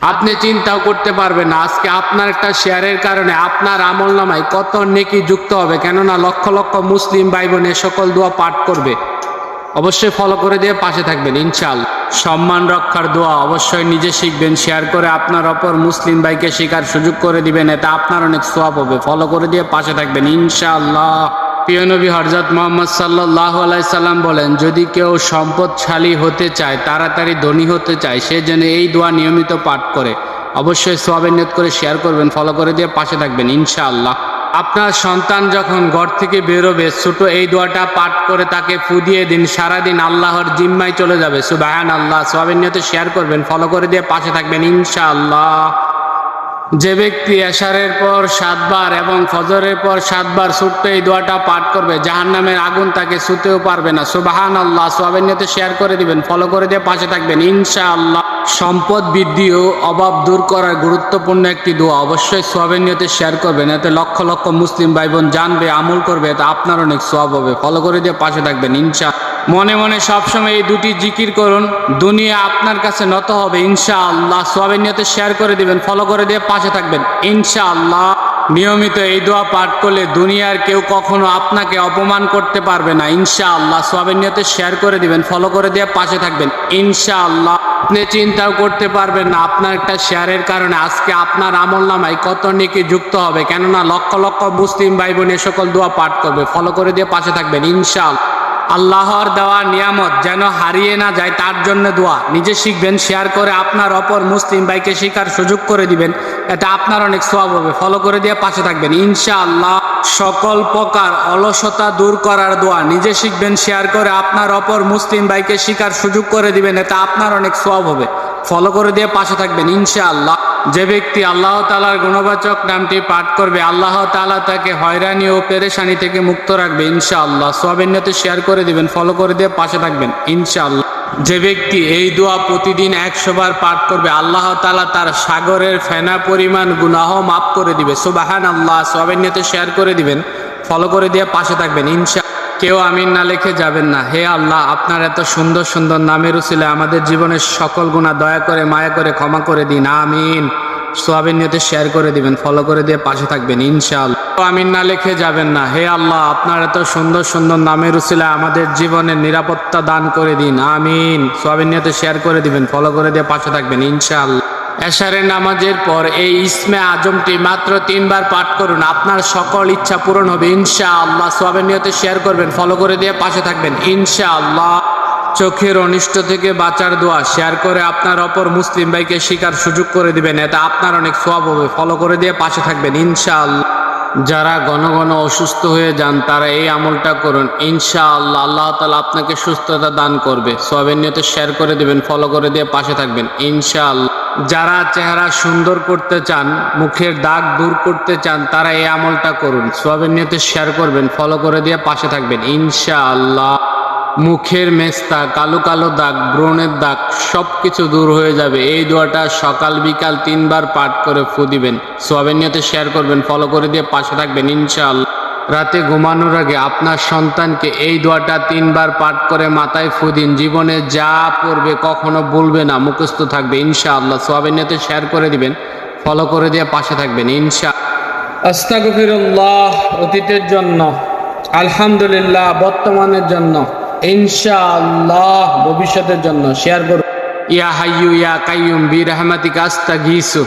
আপনি চিন্তাও করতে পারবেন না। আজকে আপনার একটা শেয়ারের কারণে আপনার আমল নামায় কত নেকি যুক্ত হবে। কেননা লক্ষ লক্ষ মুসলিম ভাই বোনের সকল দোয়া পাঠ করবে। অবশ্যই ফলো করে দিয়ে পাশে থাকবেন ইনশাল সম্মান রক্ষার দোয়া অবশ্যই নিজে শিখবেন শেয়ার করে আপনার অপর মুসলিম ভাইকে শেখার সুযোগ করে দিবেন, এতে আপনার অনেক সোয়াব হবে। ফলো করে দিয়ে পাশে থাকবেন, ইনশাআল্লাহ। প্রিয় নবী হরজত মোহাম্মদ সাল্লাহ সাল্লাম বলেন, যদি কেউ সম্পদশালী হতে চায়, তাড়াতাড়ি ধনী হতে চায়, সে যেন এই দোয়া নিয়মিত পাঠ করে। অবশ্যই সোয়াবের করে শেয়ার করবেন ফলো করে দিয়ে পাশে থাকবেন, ইনশাআল্লাহ। আপনার সন্তান যখন ঘর থেকে বেরোবে, ছোট এই দোয়াটা পাঠ করে তাকে ফুদিয়ে দিন, সারাদিন আল্লাহর জিম্মায় চলে যাবে। সুবাহান আল্লাহ সোয়াবের নিয়তে শেয়ার করবেন ফলো করে দিয়ে পাশে থাকবেন, ইনশাআল্লাহ। যে ব্যক্তি এশারের পর সাতবার এবং ফজরের পর সাতবার ছোট্ট এই দোয়াটা পাঠ করবে জাহান নামের আগুন তাকে ছুতেও পারবে না। সুবাহান আল্লাহ সোয়াবের নিয়তে শেয়ার করে দিবেন ফলো করে দিয়ে পাশে থাকবেন, ইনশাআল্লাহ। সম্পদ বৃদ্ধি ও অভাব দূর করার গুরুত্বপূর্ণ একটি দোয়া অবশ্যই সোয়াবের নিয়তে শেয়ার করবেন, এতে লক্ষ লক্ষ মুসলিম ভাই বোন জানবে, আমল করবে, এতে আপনার অনেক সোয়াব হবে। ফলো করে দিয়ে পাশে থাকবেন ইনশা মনে মনে সবসময় এই দুটি জিকির করুন। দুনিয়া আপনার কাছে নত হবে ইনশা আল্লাহ সোয়াবের নিয়তে শেয়ার করে দিবেন ফলো করে দিয়ে পাশে থাকবেন ইনশা আল্লাহ নিয়মিত এই দোয়া পাঠ করলে দুনিয়ার কেউ কখনো আপনাকে অপমান করতে পারবে না ইনশা আল্লাহ সোয়াবের নিয়তে শেয়ার করে দিবেন ফলো করে দিয়ে পাশে থাকবেন ইনশা আল্লাহ আপনি চিন্তাও করতে পারবেন না, আপনার একটা শেয়ারের কারণে আজকে আপনার আমল নামায় কত নেকি যুক্ত হবে। কেননা লক্ষ লক্ষ মুসলিম ভাই বোন এ সকল দোয়া পাঠ করবে ফলো করে দিয়ে পাশে থাকবেন ইনশাল আল্লাহর দেওয়া নিয়ামত যেন হারিয়ে না যায়, তার জন্য দোয়া। নিজে শিখবেন, শেয়ার করে আপনার অপর মুসলিম ভাইকে শিকার সুযোগ করে দিবেন। এটা আপনার অনেক সোয়াব হবে। ফলো করে দিয়ে পাশে থাকবেন। ইনশাআল্লাহ সকল প্রকার অলসতা দূর করার দোয়া। নিজে শিখবেন, শেয়ার করে আপনার অপর মুসলিম ভাইকে শিকার সুযোগ করে দিবেন। এটা আপনার অনেক সোয়াব হবে। ফলো করে দিয়ে পাশে থাকবেন, ইনশাআল্লাহ। যে ব্যক্তি আল্লাহ তালার গুণবাচক নামটি পাঠ করবে, আল্লাহ তালা তাকে হয়রানি ও পেরেশানি থেকে মুক্ত রাখবে, ইনশাআল্লাহ। সোয়াবিন্যতে শেয়ার করে দিবেন ফলো করে দিয়ে পাশে থাকবেন, ইনশাআল্লাহ। যে ব্যক্তি এই দোয়া প্রতিদিন একশোবার পাঠ করবে, আল্লাহ তালা তার সাগরের ফেনা পরিমাণ গুনাহ মাফ করে দিবে। সুবাহান আল্লাহ সোয়াবিন্যতে শেয়ার করে দিবেন ফলো করে দিয়ে পাশে থাকবেন ইনশা কেউ আমিন না লিখে যাবেন না। হে আল্লাহ, আপনার এত সুন্দর সুন্দর নামের উচিলে আমাদের জীবনের সকল গুণা দয়া করে, মায়া করে, ক্ষমা করে দিন। আমিন। সোয়াবিন নিয়তে শেয়ার করে দিবেন ফলো করে দিয়ে পাশে থাকবেন ইনশাল আমিন না লিখে যাবেন না। হে আল্লাহ, আপনার এত সুন্দর সুন্দর নামের উচিলে আমাদের জীবনের নিরাপত্তা দান করে দিন। আমিন। সোয়াবিন নিয়তে শেয়ার করে দিবেন ফলো করে দিয়ে পাশে থাকবেন ইনশাল এশারের নামাজের পর এই ইসমে আজমটি মাত্র তিনবার পাঠ করুন। আপনার সকল ইচ্ছা পূরণ হবে। ইনশা আল্লাহ সোয়াবের নিয়তে শেয়ার করবেন, ফলো করে দিয়ে পাশে থাকবেন। ইনশা আল্লাহ চোখের অনিষ্ট থেকে বাঁচার দোয়া শেয়ার করে আপনার অপর মুসলিম ভাইকে শিকার সুযোগ করে দিবেন। এটা আপনার অনেক সোয়াব হবে। ফলো করে দিয়ে পাশে থাকবেন। ইনশা আল্লাহ যারা ঘন ঘন অসুস্থ হয়ে যান, তারা এই আমলটা করুন। ইনশা আল্লাহ তালা আপনাকে সুস্থতা দান করবে। সোয়াবের নিয়তে শেয়ার করে দিবেন, ফলো করে দিয়ে পাশে থাকবেন। ইনশা আল্লাহ যারা চেহারা সুন্দর করতে চান, মুখের দাগ দূর করতে চান, তারা এই আমলটা করুন। সোয়াবের নিয়তে শেয়ার করবেন ফলো করে দিয়ে পাশে থাকবেন। ইনশা আল্লাহ মুখের মেস্তা, কালো কালো দাগ, ব্রণের দাগ সব কিছু দূর হয়ে যাবে। এই দোয়াটা সকাল বিকাল তিনবার পাঠ করে ফু দিবেন। সোয়াবের নিয়তে শেয়ার করবেন ফলো করে দিয়ে পাশে থাকবেন, ইনশাআল্লাহ। রাতে ঘুমানোর আগে আপনার সন্তানকে এই দোয়াটা তিনবার পাঠ করে মাথায় ফু দিন। জীবনে যা পড়বে কখনো বলবে না, মুখস্থ থাকবে, ইনশাআল্লাহ। সোয়াবের নিয়তে শেয়ার করে দিবেন ফলো করে দিয়ে পাশে থাকবেন, ইনশা আস্তাগফিরুল্লাহ, অতীতের জন্য, আলহামদুলিল্লাহ, বর্তমানের জন্য, ইনশাআল্লাহ, ভবিষ্যতের জন্য শেয়ার করুন। ইয়া হাইয়ু ইয়া কাইয়ুম বি রহমাতিকা আস্তাগীসু।